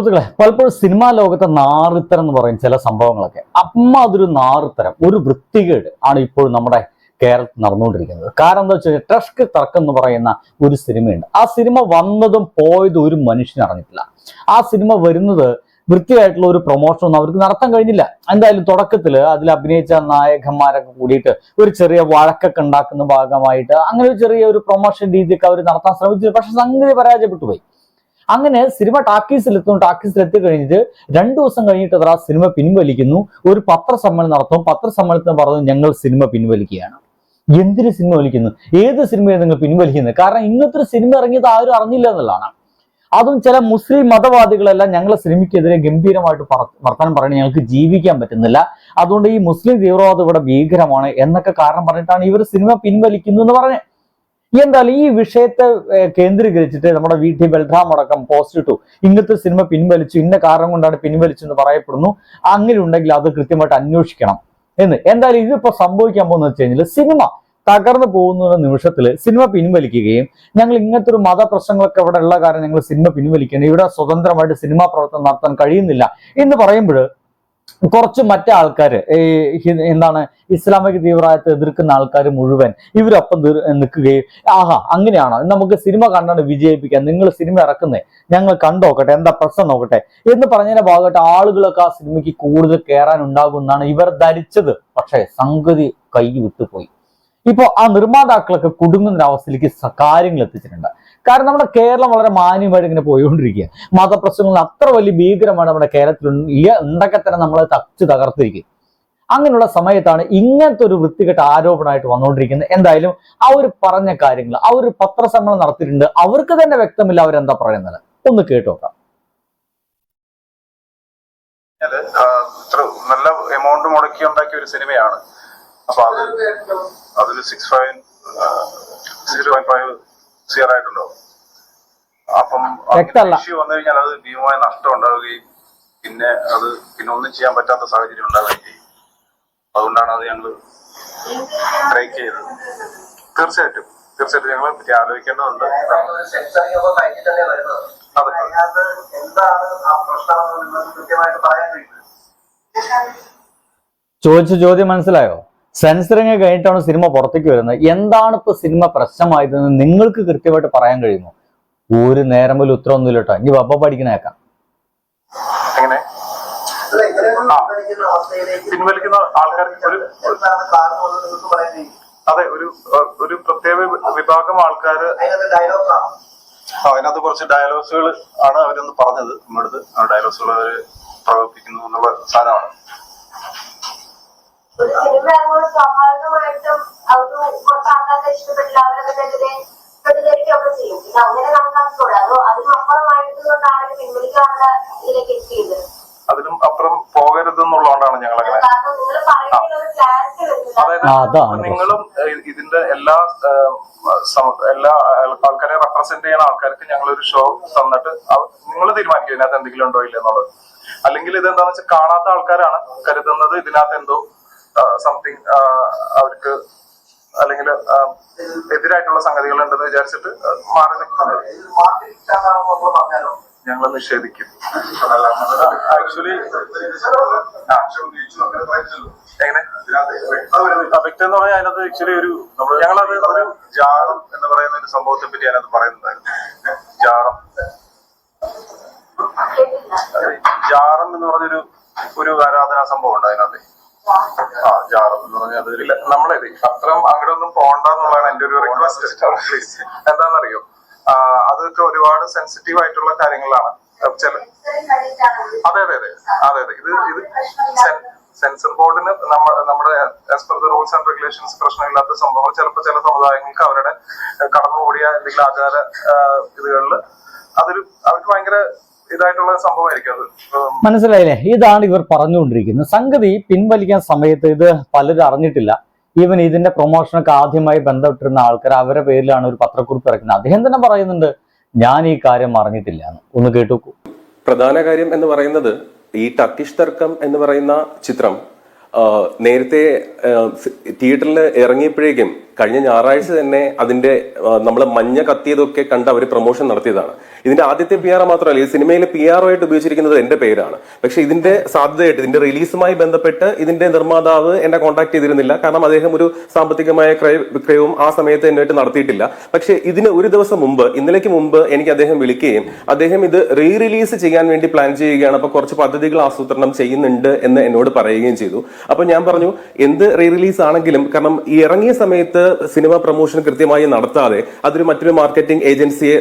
സുഹൃത്തുക്കളെ പലപ്പോഴും സിനിമാ ലോകത്തെ നാറിത്തരം എന്ന് പറയും ചില സംഭവങ്ങളൊക്കെ. അമ്മ അതൊരു നാറിത്തരം ഒരു വൃത്തികേട് ആണ് ഇപ്പോൾ നമ്മുടെ കേരളത്തിൽ നടന്നുകൊണ്ടിരിക്കുന്നത്. കാരണം എന്താ വെച്ചാൽ ട്രഷ്ക് തർക്കം എന്ന് പറയുന്ന ഒരു സിനിമയുണ്ട്. ആ സിനിമ വന്നതും പോയതും ഒരു മനുഷ്യൻ അറിഞ്ഞിട്ടില്ല. ആ സിനിമ വരുന്നത് വൃത്തിയായിട്ടുള്ള ഒരു പ്രൊമോഷൻ ഒന്നും അവർക്ക് നടത്താൻ കഴിഞ്ഞില്ല. എന്തായാലും തുടക്കത്തിൽ അതിൽ അഭിനയിച്ച നായകന്മാരൊക്കെ കൂടിയിട്ട് ഒരു ചെറിയ വഴക്കൊക്കെ ഉണ്ടാക്കുന്ന ഭാഗമായിട്ട് അങ്ങനെ ഒരു ചെറിയ ഒരു പ്രൊമോഷൻ രീതിയൊക്കെ അവർ നടത്താൻ ശ്രമിച്ചു പക്ഷെ സംഗതി പരാജയപ്പെട്ടു പോയി. അങ്ങനെ സിനിമ ടാക്കീസിലെത്തും ടാക്കീസിലെത്തി കഴിഞ്ഞിട്ട് രണ്ടു ദിവസം കഴിഞ്ഞിട്ട് അത്ര ആ സിനിമ പിൻവലിക്കുന്നു. ഒരു പത്രസമ്മേളനം നടത്തും. പത്രസമ്മേളനത്തിന് പറഞ്ഞു ഞങ്ങൾ സിനിമ പിൻവലിക്കുകയാണ്. എന്തിനു സിനിമ വലിക്കുന്നു ഏത് സിനിമയെ നിങ്ങൾ പിൻവലിക്കുന്നത്? കാരണം ഇന്നത്തെ ഒരു സിനിമ ഇറങ്ങിയത് ആരും അറിഞ്ഞില്ല എന്നുള്ളതാണ്. അതും ചില മുസ്ലിം മതവാദികളെല്ലാം ഞങ്ങളെ സിനിമയ്ക്കെതിരെ ഗംഭീരമായിട്ട് വർത്തമാനം പറയുന്നത് ഞങ്ങൾക്ക് ജീവിക്കാൻ പറ്റുന്നില്ല. അതുകൊണ്ട് ഈ മുസ്ലിം തീവ്രവാദം ഇവിടെ ഭീകരമാണ് എന്നൊക്കെ കാരണം പറഞ്ഞിട്ടാണ് ഇവർ സിനിമ പിൻവലിക്കുന്നു എന്ന് പറഞ്ഞത്. എന്തായാലും ഈ വിഷയത്തെ കേന്ദ്രീകരിച്ചിട്ട് നമ്മുടെ വി ടി ബൽറാം അടക്കം പോസ്റ്റ് ഇട്ടു. ഇന്നത്തെ സിനിമ പിൻവലിച്ചു ഇന്ന കാരണം കൊണ്ടാണ് പിൻവലിച്ചു എന്ന് പറയപ്പെടുന്നു. അങ്ങനെ ഉണ്ടെങ്കിൽ അത് കൃത്യമായിട്ട് അന്വേഷിക്കണം എന്ന്. എന്തായാലും ഇതിപ്പോ സംഭവിക്കാൻ പോകുന്ന വെച്ച് കഴിഞ്ഞാൽ സിനിമ തകർന്നു പോകുന്ന നിമിഷത്തിൽ സിനിമ പിൻവലിക്കുകയും ഞങ്ങൾ ഇങ്ങനത്തെ ഒരു മതപ്രശ്നങ്ങളൊക്കെ ഇവിടെ ഉള്ള കാരണം ഞങ്ങൾ സിനിമ പിൻവലിക്കണം ഇവിടെ സ്വതന്ത്രമായിട്ട് സിനിമാ പ്രവർത്തനം നടത്താൻ കഴിയുന്നില്ല എന്ന് പറയുമ്പോൾ കുറച്ച് മറ്റേ ആൾക്കാർ എന്താണ് ഇസ്ലാമിക തീവ്രവാദത്തെ എതിർക്കുന്ന ആൾക്കാർ മുഴുവൻ ഇവരൊപ്പം നിൽക്കുകയും ആഹാ അങ്ങനെയാണോ? നമുക്ക് സിനിമ കണ്ടാണ് വിജയിപ്പിക്കാൻ നിങ്ങൾ സിനിമ ഇറക്കുന്നേ ഞങ്ങൾ കണ്ടോക്കട്ടെ എന്താ പ്രശ്നം നോക്കട്ടെ എന്ന് പറഞ്ഞതിന്റെ ഭാഗമായിട്ട് ആളുകളൊക്കെ ആ സിനിമയ്ക്ക് കൂടുതൽ കയറാൻ ഉണ്ടാകുമെന്നാണ് ഇവർ ധരിച്ചത്. പക്ഷേ സംഗതി കൈ വിട്ടുപോയി ഇപ്പോ ആ നിർമ്മാതാക്കളൊക്കെ കുടുങ്ങുന്ന അവസ്ഥയിലേക്ക് കാര്യങ്ങൾ എത്തിച്ചിട്ടുണ്ട്. കാരണം നമ്മുടെ കേരളം വളരെ മാന്യമായിട്ട് ഇങ്ങനെ പോയിക്കൊണ്ടിരിക്കുക. മതപ്രശ്നങ്ങൾ അത്ര വലിയ ഭീകരമാണ് നമ്മുടെ കേരളത്തിൽ ഇല്ല ഉണ്ടൊക്കെ തന്നെ നമ്മളെ തച്ച് തകർത്തിരിക്കും. അങ്ങനെയുള്ള സമയത്താണ് ഇങ്ങനത്തെ ഒരു വൃത്തികെട്ട ആരോപണമായിട്ട് വന്നുകൊണ്ടിരിക്കുന്നത്. എന്തായാലും ആ ഒരു പറഞ്ഞ കാര്യങ്ങൾ ആ ഒരു പത്രസമ്മേളനം നടത്തിയിട്ടുണ്ട്. അവർക്ക് തന്നെ വ്യക്തമില്ല അവരെന്താ പറയുന്നത്. ഒന്ന് കേട്ടോക്കാം. ഇത്ര നല്ല എമൗണ്ട് മുടക്കി ഉണ്ടാക്കിയ ഒരു സിനിമയാണ്. അപ്പൊ അത് അതിൽ six five zero point five സിയർ ആയിട്ടുണ്ടോ? അപ്പം. ഇഷ്യൂ വന്നു കഴിഞ്ഞാൽ അത് ഭീമമായ നഷ്ടം ഉണ്ടാവുകയും പിന്നെ അത് പിന്നെ ഒന്നും ചെയ്യാൻ പറ്റാത്ത സാഹചര്യം ഉണ്ടാവുകയും ചെയ്യും. അതുകൊണ്ടാണ് അത് ഞങ്ങൾ ബ്രേക്ക് ചെയ്തത്. തീർച്ചയായിട്ടും. തീർച്ചയായിട്ടും ഞങ്ങളെ പറ്റി ആലോചിക്കേണ്ടതുണ്ട്. ചോദിച്ച ചോദ്യം മനസ്സിലായോ? സെൻസറിങ് കഴിഞ്ഞിട്ടാണ് സിനിമ പുറത്തേക്ക് വരുന്നത്. എന്താണ് ഇപ്പൊ സിനിമ പ്രശ്നമായതെന്ന് നിങ്ങൾക്ക് കൃത്യമായിട്ട് പറയാൻ കഴിയുമോ? ഒരു നേരം പോലും ഉത്തരവൊന്നുമില്ല കേട്ടോ ഇനി വപ്പ പഠിക്കണേക്കാം. പിൻവലിക്കുന്ന ആൾക്കാർക്ക് ഒരു എന്താണ് കാരണം നിങ്ങൾക്ക് പറയാൻ കഴിയും? അതെ ഒരു ഒരു പ്രത്യേക വിഭാഗം ആൾക്കാർ അതിനകത്ത് കുറച്ച് ഡയലോഗ്സുകൾ ആണ് അവരൊന്ന് പറഞ്ഞത്. നമ്മുടെ അടുത്ത് ആ ഡയലോഗ്സുകൾ അവർ പ്രവർത്തിക്കുന്നു എന്നുള്ള സാധനമാണ് സിനിമ ഇറങ്ങുമ്പോൾ സ്വാഭാവികമായിട്ടും ഒരു കുറച്ച് ആൾക്കാർക്ക് ഇഷ്ടപ്പെട്ടില്ല അവരതിനെതിരെ പ്രതികരിക്കുകയൊക്കെ ചെയ്യും. പിന്നെ അങ്ങനെ കണക്കാക്കിക്കൂടെ അതോ അതിനപ്പുറമായിട്ടുകൊണ്ടാണ് പിൻവലിക്കാനുള്ള ഇതിലേക്ക് എത്തിയത്? അതിനും അപ്പുറം പോകരുതെന്നുള്ളതുകൊണ്ടാണ് ഞങ്ങൾ അങ്ങനെ അതായത് അതാണ് നിങ്ങളും ഇതിന്റെ എല്ലാ എല്ലാ ആൾക്കാരെ റെപ്രസെന്റ് ചെയ്യുന്ന ആൾക്കാർക്ക് ഞങ്ങൾ ഒരു ഷോ തന്നിട്ട് നിങ്ങൾ തീരുമാനിക്കും ഇതിനകത്ത് എന്തെങ്കിലും ഉണ്ടോ ഇല്ലെന്നുള്ളത് അല്ലെങ്കിൽ ഇത് എന്താണെന്ന് വെച്ചാൽ കാണാത്ത ആൾക്കാരാണ് കരുതുന്നത് ഇതിനകത്ത് എന്തോ സംതിങ് അവർക്ക് അല്ലെങ്കിൽ എതിരായിട്ടുള്ള സംഗതികൾ ഉണ്ടെന്ന് വിചാരിച്ചിട്ട് മാറി നിൽക്കുന്നത്. ഞങ്ങൾ നിഷേധിക്കും. ആക്ച്വലി എങ്ങനെ? അഫക്റ്റ് എന്ന് പറഞ്ഞാൽ അതിനകത്ത് ആക്ച്വലി ഒരു ഞങ്ങളത് ഒരു ജാറം എന്ന് പറയുന്ന ഒരു സംഭവത്തെ പറ്റി അതിനകത്ത് പറയുന്നുണ്ടായിരുന്നു. ജാറം ജാറം എന്ന് പറഞ്ഞൊരു ഒരു ആരാധനാ സംഭവം ഉണ്ട് അതിനകത്ത്. ഇല്ല. നമ്മളെ അത്രയും അങ്ങോട്ടൊന്നും പോണ്ടെന്നുള്ളതാണ് എന്റെ ഒരു റിക്വസ്റ്റ് പ്ലീസ് എന്താണെന്നറിയോ? അതൊക്കെ ഒരുപാട് സെൻസിറ്റീവ് ആയിട്ടുള്ള കാര്യങ്ങളാണ്. ചില അതെ അതെ അതെ. അതെ അതെ. ഇത് ഇത് സെൻസർ ബോർഡിന് നമ്മ നമ്മുടെ as per the rules and regulations പ്രശ്നമില്ലാത്ത സംഭവങ്ങൾ ചിലപ്പോൾ ചില സമുദായങ്ങൾക്ക് അവരുടെ കടന്നുകൂടിയ എന്തെങ്കിലും ആചാര ഇതുകളിൽ അതൊരു അവർക്ക് ഭയങ്കര ഇതായിട്ടുള്ള സംഭവമായിരിക്കും അത്. മനസ്സിലായില്ലേ? ഇതാണ് ഇവർ പറഞ്ഞുകൊണ്ടിരിക്കുന്നത്. സംഗതി പിൻവലിക്കാൻ സമയത്ത് ഇത് പലരും അറിഞ്ഞിട്ടില്ല. ഈവൻ ഇതിന്റെ പ്രൊമോഷനൊക്കെ ആദ്യമായി ബന്ധപ്പെട്ടിരുന്ന ആൾക്കാർ അവരുടെ പേരിലാണ് ഒരു പത്രക്കുറിപ്പ് ഇറക്കുന്നത്. അദ്ദേഹം തന്നെ പറയുന്നുണ്ട് ഞാൻ ഈ കാര്യം അറിഞ്ഞിട്ടില്ല. എന്ന് ഒന്ന് കേട്ടു പ്രധാന കാര്യം എന്ന് പറയുന്നത് ഈ ടർക്കിഷ് തർക്കം എന്ന് പറയുന്ന ചിത്രം നേരത്തെ തിയേറ്ററിൽ ഇറങ്ങിയപ്പോഴേക്കും കഴിഞ്ഞ ഞായറാഴ്ച തന്നെ അതിന്റെ നമ്മൾ മഞ്ഞ കത്തിയതൊക്കെ കണ്ട് അവർ പ്രൊമോഷൻ നടത്തിയതാണ്. ഇതിന്റെ ആദ്യത്തെ പി ആർ മാത്രമല്ല ഈ സിനിമയിലെ പി ആർ ആയിട്ട് ഉപയോഗിച്ചിരിക്കുന്നത് എന്റെ പേരാണ്. പക്ഷെ ഇതിന്റെ സാധ്യതയായിട്ട് ഇതിന്റെ റിലീസുമായി ബന്ധപ്പെട്ട് ഇതിന്റെ നിർമ്മാതാവ് എന്നെ കോൺടാക്ട് ചെയ്തിരുന്നില്ല. കാരണം അദ്ദേഹം ഒരു സാമ്പത്തികമായ ക്രയ വിക്രയവും ആ സമയത്ത് എന്നുമായിട്ട് നടത്തിയിട്ടില്ല. പക്ഷെ ഇതിന് ഒരു ദിവസം മുമ്പ് ഇന്നലേക്ക് മുമ്പ് എനിക്ക് അദ്ദേഹം വിളിക്കുകയും അദ്ദേഹം ഇത് റീ റിലീസ് ചെയ്യാൻ വേണ്ടി പ്ലാൻ ചെയ്യുകയാണ്. അപ്പൊ കുറച്ച് പദ്ധതികൾ ആസൂത്രണം ചെയ്യുന്നുണ്ട് എന്ന് എന്നോട് പറയുകയും ചെയ്തു. അപ്പൊ ഞാൻ പറഞ്ഞു എന്ത് റീ റിലീസ് ആണെങ്കിലും കാരണം ഈ ഇറങ്ങിയ സമയത്ത് സിനിമ പ്രൊമോഷൻ കൃത്യമായി നടത്താതെ അതൊരു മറ്റൊരു മാർക്കറ്റിംഗ് ഏജൻസിയെ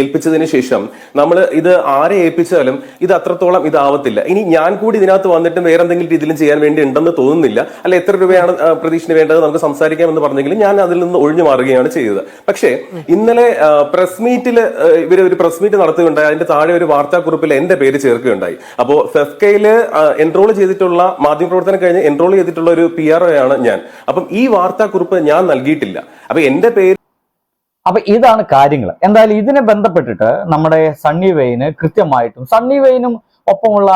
ഏൽപ്പിച്ചതിന് ശേഷം നമ്മൾ ഇത് ആരെ ഏൽപ്പിച്ചാലും ഇത് അത്രത്തോളം ഇതാവത്തില്ല. ഇനി ഞാൻ കൂടി ഇതിനകത്ത് വന്നിട്ട് വേറെ എന്തെങ്കിലും രീതിയിലും ചെയ്യാൻ വേണ്ടി ഉണ്ടെന്ന് തോന്നുന്നില്ല. അല്ല എത്ര രൂപയാണ് പ്രതീക്ഷന് വേണ്ടത് നമുക്ക് സംസാരിക്കാമെന്ന് പറഞ്ഞെങ്കിലും ഞാൻ അതിൽ നിന്ന് ഒഴിഞ്ഞു മാറുകയാണ് ചെയ്തത്. പക്ഷേ ഇന്നലെ പ്രസ് മീറ്റിൽ ഇവർ ഒരു പ്രസ് മീറ്റ് നടത്തുകയുണ്ടായി. അതിന്റെ താഴെ ഒരു വാർത്താക്കുറിപ്പിൽ എന്റെ പേര് ചേർക്കുകയുണ്ടായി. അപ്പോൾ ഫെഫ്കയിൽ എൻറോൾ ചെയ്തിട്ടുള്ള മാധ്യമപ്രവർത്തനം കഴിഞ്ഞ് എൻറോൾ ചെയ്തിട്ടുള്ള ഒരു പി ആർ ആണ് ഞാൻ. അപ്പം ഈ വാർത്താക്കുറിപ്പ് ഞാൻ നൽകിയിട്ടില്ല. അപ്പൊ എന്റെ പേര് അപ്പൊ ഇതാണ് കാര്യങ്ങൾ എന്തായാലും ഇതിനെ ബന്ധപ്പെട്ടിട്ട് നമ്മുടെ സണ്ണി വെയിന് കൃത്യമായിട്ടും സണ്ണി വെയിനും ഒപ്പമുള്ള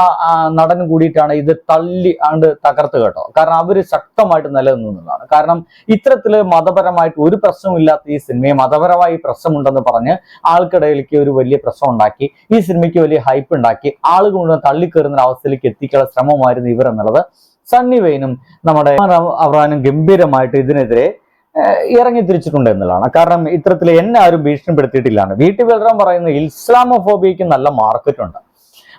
നടനും കൂടിയിട്ടാണ് ഇത് തള്ളി ആണ്ട് തകർത്ത് കേട്ടോ. കാരണം അവർ ശക്തമായിട്ട് നിലനിന്നതാണ് കാരണം ഇത്തരത്തിൽ മതപരമായിട്ട് ഒരു പ്രശ്നമില്ലാത്ത ഈ സിനിമയെ മതപരമായി പ്രശ്നമുണ്ടെന്ന് പറഞ്ഞ് ആൾക്കിടയിലേക്ക് ഒരു വലിയ പ്രശ്നം ഉണ്ടാക്കി ഈ സിനിമയ്ക്ക് വലിയ ഹൈപ്പ് ഉണ്ടാക്കി ആളുകൾ മുഴുവൻ തള്ളിക്കയറുന്ന അവസ്ഥയിലേക്ക് എത്തിക്കാനുള്ള ശ്രമമായിരുന്നു ഇവർ എന്നുള്ളത് സണ്ണി വെയിനും നമ്മുടെ അവറാനും ഗംഭീരമായിട്ട് ഇതിനെതിരെ ഇറങ്ങി തിരിച്ചിട്ടുണ്ട് എന്നുള്ളതാണ്. കാരണം ഇത്തരത്തിൽ എന്നെ ആരും ഭീഷണിപ്പെടുത്തിയിട്ടില്ലാണ് വീട്ടിൽ വെൽറാൻ പറയുന്ന ഇസ്ലാമോഫോബിയയ്ക്ക് നല്ല മാർക്കറ്റ് ഉണ്ട്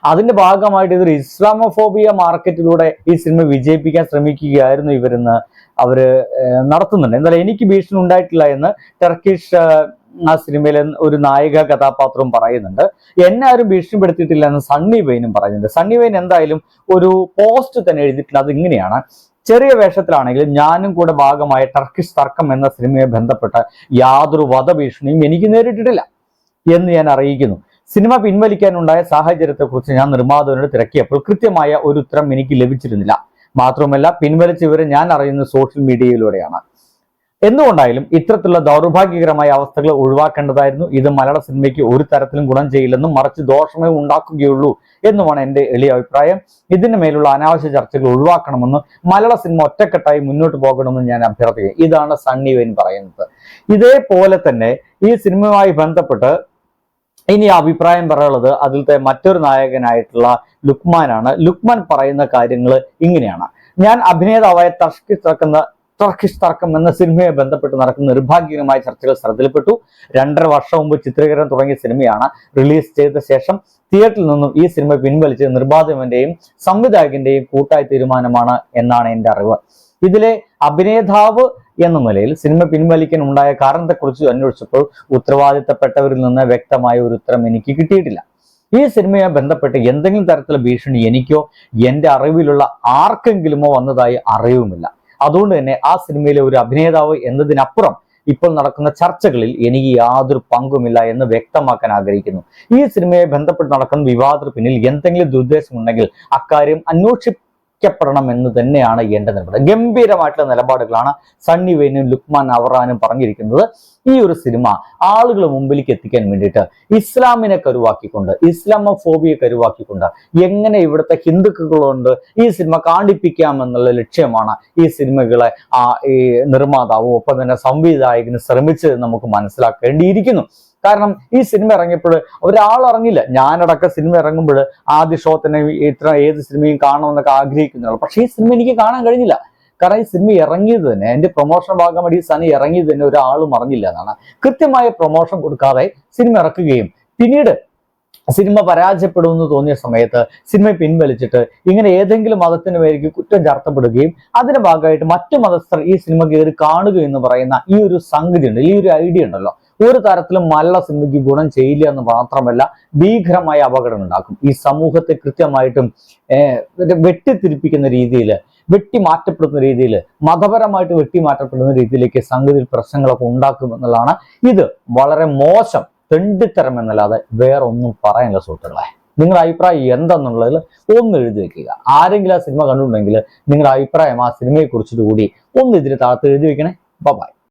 അതിന്റെ ഭാഗമായിട്ട് ഇതൊരു ഇസ്ലാമോഫോബിയ മാർക്കറ്റിലൂടെ ഈ സിനിമ വിജയിപ്പിക്കാൻ ശ്രമിക്കുകയായിരുന്നു ഇവരെന്ന് അവർ നടത്തുന്നുണ്ട്. എന്നാലും എനിക്ക് ഭീഷണി ഉണ്ടായിട്ടില്ല എന്ന് ടർക്കിഷ് ആ സിനിമയിലെ ഒരു നായിക കഥാപാത്രവും പറയുന്നുണ്ട്. എന്നെ ആരും ഭീഷണിപ്പെടുത്തിയിട്ടില്ല എന്ന് സണ്ണി വെയിനും പറയുന്നുണ്ട്. സണ്ണി വെയിൻ എന്തായാലും ഒരു പോസ്റ്റ് തന്നെ എഴുതിയിട്ടുണ്ട്. അത് ഇങ്ങനെയാണ് ചെറിയ വേഷത്തിലാണെങ്കിലും ഞാനും കൂടെ ഭാഗമായ ടർക്കിഷ് തർക്കം എന്ന സിനിമയെ ബന്ധപ്പെട്ട യാതൊരു വധഭീഷണിയും എനിക്ക് നേരിട്ടിട്ടില്ല എന്ന് ഞാൻ അറിയിക്കുന്നു. സിനിമ പിൻവലിക്കാനുണ്ടായ സാഹചര്യത്തെക്കുറിച്ച് ഞാൻ നിർമ്മാതാവിനോട് തിരക്കിയപ്പോൾ കൃത്യമായ ഒരു ഉത്തരം എനിക്ക് ലഭിച്ചിരുന്നില്ല. മാത്രമല്ല പിൻവലിച്ചവരെ ഞാൻ അറിയുന്നത് സോഷ്യൽ മീഡിയയിലൂടെയാണ് എന്തുകൊണ്ടായാലും ഇത്തരത്തിലുള്ള ദൗർഭാഗ്യകരമായ അവസ്ഥകൾ ഒഴിവാക്കേണ്ടതായിരുന്നു. ഇത് മലയാള സിനിമയ്ക്ക് ഒരു തരത്തിലും ഗുണം ചെയ്യില്ലെന്നും മറിച്ച് ദോഷമേ ഉണ്ടാക്കുകയുള്ളൂ എന്നുമാണ് എന്റെ എളിയ അഭിപ്രായം. ഇതിന് മേലുള്ള അനാവശ്യ ചർച്ചകൾ ഒഴിവാക്കണമെന്ന് മലയാള സിനിമ ഒറ്റക്കെട്ടായി മുന്നോട്ട് പോകണമെന്നും ഞാൻ അഭ്യർത്ഥിക്കും ഇതാണ് സണ്ണി വെയിൻ പറയുന്നത്. ഇതേപോലെ തന്നെ ഈ സിനിമയുമായി ബന്ധപ്പെട്ട് ഇനി അഭിപ്രായം പറയുള്ളത് അതിലത്തെ മറ്റൊരു നായകനായിട്ടുള്ള ലുക്മാനാണ്. ലുക്മാൻ പറയുന്ന കാര്യങ്ങൾ ഇങ്ങനെയാണ്. ഞാൻ അഭിനേതാവായ തർക്കിഷ് തർക്കുന്ന ടർക്കിഷ് തർക്കം എന്ന സിനിമയെ ബന്ധപ്പെട്ട് നടക്കുന്ന നിർഭാഗ്യകരമായ ചർച്ചകൾ ശ്രദ്ധയിൽപ്പെട്ടു. രണ്ടര വർഷം മുമ്പ് ചിത്രീകരണം തുടങ്ങിയ സിനിമയാണ് റിലീസ് ചെയ്ത ശേഷം തിയേറ്ററിൽ നിന്നും ഈ സിനിമ പിൻവലിച്ച് നിർമ്മാതാവിന്റെയും സംവിധായകന്റെയും കൂട്ടായ തീരുമാനമാണ് എന്നാണ് എന്റെ അറിവ്. ഇതിലെ അഭിനേതാവ് എന്ന നിലയിൽ സിനിമ പിൻവലിക്കാൻ ഉണ്ടായ കാരണത്തെക്കുറിച്ച് അന്വേഷിച്ചപ്പോൾ ഉത്തരവാദിത്തപ്പെട്ടവരിൽ നിന്ന് വ്യക്തമായ ഒരു ഉത്തരം എനിക്ക് കിട്ടിയിട്ടില്ല. ഈ സിനിമയെ ബന്ധപ്പെട്ട് എന്തെങ്കിലും തരത്തിലുള്ള ഭീഷണി എനിക്കോ എന്റെ അറിവിലുള്ള ആർക്കെങ്കിലുമോ വന്നതായി അറിവുമില്ല. അതുകൊണ്ട് തന്നെ ആ സിനിമയിലെ ഒരു അഭിനേതാവ് എന്നതിനപ്പുറം ഇപ്പോൾ നടക്കുന്ന ചർച്ചകളിൽ എനിക്ക് യാതൊരു പങ്കുമില്ല എന്ന് വ്യക്തമാക്കാൻ ആഗ്രഹിക്കുന്നു. ഈ സിനിമയെ ബന്ധപ്പെട്ട് നടക്കുന്ന വിവാദത്തിന് പിന്നിൽ എന്തെങ്കിലും ദുരുദ്ദേശമുണ്ടെങ്കിൽ അക്കാര്യം അന്വേഷിക്കപ്പെടണം എന്ന് തന്നെയാണ് എന്റെ നിലപാട്. ഗംഭീരമായിട്ടുള്ള നിലപാടുകളാണ് സണ്ണി വെയിനും ലുക്മാൻ അവറാനും പറഞ്ഞിരിക്കുന്നത്. ഈ ഒരു സിനിമ ആളുകൾ മുമ്പിലേക്ക് എത്തിക്കാൻ വേണ്ടിയിട്ട് ഇസ്ലാമിനെ കരുവാക്കിക്കൊണ്ട് ഇസ്ലാമോഫോബിയെ കരുവാക്കിക്കൊണ്ട് എങ്ങനെ ഇവിടുത്തെ ഹിന്ദുക്കളുണ്ട് ഈ സിനിമ കാണിപ്പിക്കാം എന്നുള്ള ലക്ഷ്യമാണ് ഈ സിനിമകളെ ആ ഈ നിർമ്മാതാവും ഒപ്പം തന്നെ സംവിധായകനും ശ്രമിച്ചത് നമുക്ക് മനസ്സിലാക്കേണ്ടിയിരിക്കുന്നു. കാരണം ഈ സിനിമ ഇറങ്ങിയപ്പോൾ ഒരാൾ ഇറങ്ങില്ല ഞാനടക്കം സിനിമ ഇറങ്ങുമ്പോൾ ആദ്യ ഷോ തന്നെ ഇത്ര ഏത് സിനിമയും കാണണമെന്നൊക്കെ ആഗ്രഹിക്കുന്നതാണ് പക്ഷേ ഈ സിനിമ എനിക്ക് കാണാൻ കഴിഞ്ഞില്ല. കാരണം ഈ സിനിമ ഇറങ്ങിയത് തന്നെ എന്റെ പ്രൊമോഷൻ ഭാഗമായിട്ട് ഈ സിനിമ ഇറങ്ങിയത് തന്നെ ഒരാളും അറിഞ്ഞില്ല എന്നാണ്. കൃത്യമായ പ്രൊമോഷൻ കൊടുക്കാതെ സിനിമ ഇറക്കുകയും പിന്നീട് സിനിമ പരാജയപ്പെടുമെന്ന് തോന്നിയ സമയത്ത് സിനിമ പിൻവലിച്ചിട്ട് ഇങ്ങനെ ഏതെങ്കിലും മതത്തിന് പേരിക്ക് കുറ്റം ചാർത്തപ്പെടുകയും അതിന്റെ ഭാഗമായിട്ട് മറ്റു മതസ്ഥർ ഈ സിനിമ കയറി കാണുക എന്ന് പറയുന്ന ഈ ഒരു സംഗതി ഉണ്ട് ഈ ഒരു ഐഡിയ ഉണ്ടല്ലോ. ഒരു തരത്തിലും മലയാള സിനിമയ്ക്ക് ഗുണം ചെയ്യില്ല എന്ന് മാത്രമല്ല ഭീകരമായ അപകടം ഉണ്ടാക്കും. ഈ സമൂഹത്തെ കൃത്യമായിട്ടും വെട്ടിത്തിരിപ്പിക്കുന്ന രീതിയിൽ വെട്ടി മാറ്റപ്പെടുന്ന രീതിയിൽ മതപരമായിട്ട് വെട്ടി മാറ്റപ്പെടുന്ന രീതിയിലേക്ക് സംഗതി പ്രശ്നങ്ങളൊക്കെ ഉണ്ടാക്കും എന്നുള്ളതാണ്. ഇത് വളരെ മോശം തെണ്ടിത്തരം എന്നല്ലാതെ വേറെ ഒന്നും പറയാനില്ല സുഹൃത്തുക്കളെ. നിങ്ങളുടെ അഭിപ്രായം എന്താണെന്നുള്ളതിൽ ഒന്ന് എഴുതി വെക്കുക. ആരെങ്കിലും ആ സിനിമ കണ്ടിട്ടുണ്ടെങ്കിൽ നിങ്ങളുടെ അഭിപ്രായം ആ സിനിമയെ കുറിച്ചിട്ട് കൂടി ഒന്ന് ഇതിന് താഴത്ത് എഴുതി വെക്കണേ. ബൈ